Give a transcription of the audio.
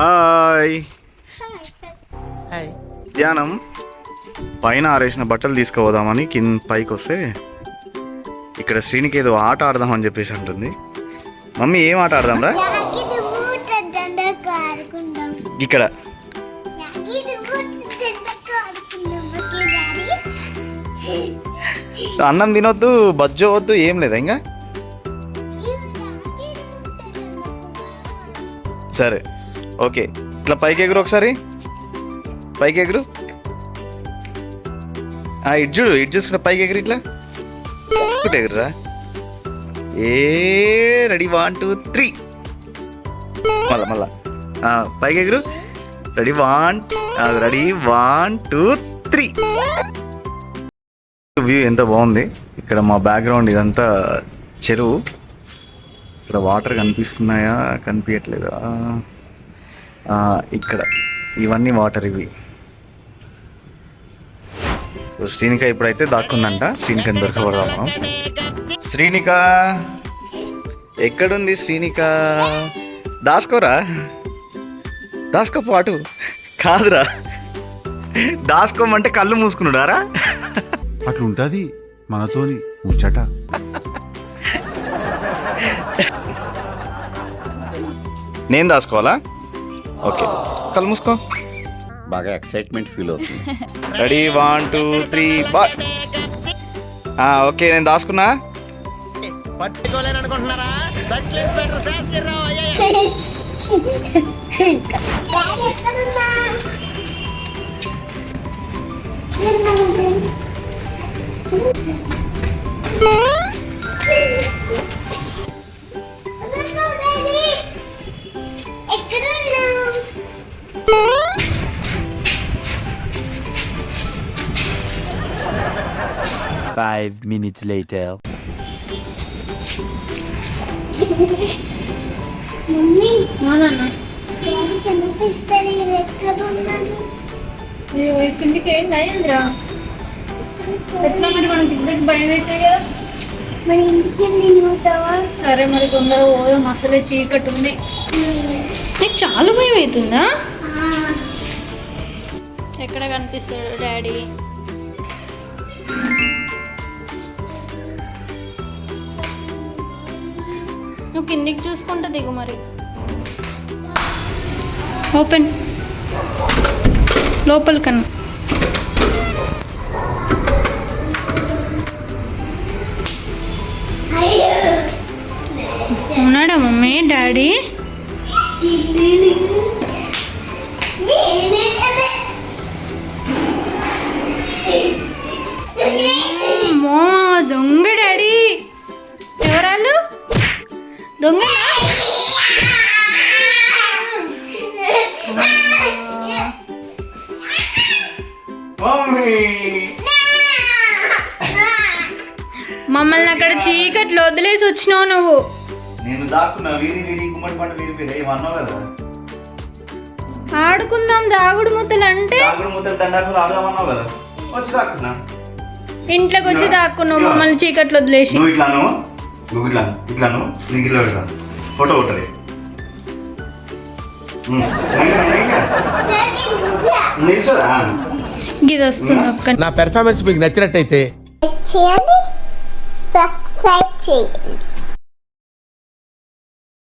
Hi. ధ్యానం. పైన ఆరేసిన బట్టలు తీసుకుపోదామని కింద పైకి వస్తే ఇక్కడ శ్రీనికి ఏదో ఆట ఆడదామని చెప్పేసి అంటుంది. మమ్మీ ఏం ఆట దండకు ఆడుకుందాం. ఇక్కడ. అన్నం తినొద్దు బజ్జో వద్దు ఏం లేదా ఇంకా? సరే. ఓకే. ఇట్లా పైకి ఎగురు ఒకసారి. పైకి ఎగురు. ఆ, ఇటు చూడు ఇటు చూసుకుంటే పైకి ఎగురు ఇట్లా. ఒకటి ఎగురురా. ఏ రెడీ. One two three. మళ్ళా మళ్ళా. పైకి ఎగురు. Ready one ready. One two three. View ఎంత బాగుంది. ఇక్కడ మా బ్యాక్గ్రౌండ్ ఇదంతా చెరువు. ఇక్కడ వాటర్ కనిపిస్తున్నాయా? కనిపించట్లేదా ఇక్కడ. ఇవన్నీ వాటర్ ఇవి. సో శ్రీనిక ఇప్పుడైతే దాక్కుందంట. శ్రీనికని దొరకబడదాం మనం శ్రీనిక! ఎక్కడుంది శ్రీనిక? దాసుకోరా దాసుకో పాటు. కాదురా. దాసుకోమంటే కళ్ళు మూసుకున్నాడారా అట్లుంటది మనతోని ముచ్చట. నేను దాసుకోవాలా ఓకే. కళ్ళు మూసుకో బాగా ఎక్సైట్మెంట్ ఫీల్ అవుతుంది. రెడీ వన్ టూ త్రీ బా ఓకే నేను దాచుకున్నా ఎక్కడున్నా ఎక్కడున్నావు Five minutes later. మమ్మీ కిందికి ఏం ఎట్లా మరి భయం అయితే కదా మరి ఇంటికి నేను పోతావా? సరే మరి తొందరగా పోదాం. అసలే చీకటి ఉంది. నీకు చాలా భయం అవుతుందా ఎక్కడ కనిపిస్తాడు డాడీ? నువ్వు కిందికి చూసుకుంటా దిగు మరి. ఓపెన్. లోపల కన్నా. ఉన్నాడా మమ్మీ డాడీ? అమ్మో దొంగ మమ్మల్ని అక్కడ చీకట్లో వదిలేసి వచ్చినావు నువ్వు. నేను దాక్కున్నా వీరి వీరి గుమ్మడి పంట వీరి ఏమన్నావు కదా? ఆడుకుందాం దాగుడు ముద్దలు అంటే? దాగుడు ముద్దలు దండాకులు ఆడదామన్నావు కదా? వచ్చి దాక్కున్నా. ఇంట్లోకి వచ్చి దాక్కున్నావు మమ్మల్ని చీకట్లో వదిలేసి. నువ్వు ఇట్లాను నువ్వు ఇట్లాను ఇట్లాను నీకు ఇట్లా పెడతాను ఫోటో కొట్టరే నిల్చోరా? ఇది వస్తుంది ఒక్క నా పెర్ఫార్మెన్స్ మీకు నచ్చినట్టయితే చేయండి సబ్స్క్రైబ్ చేయండి.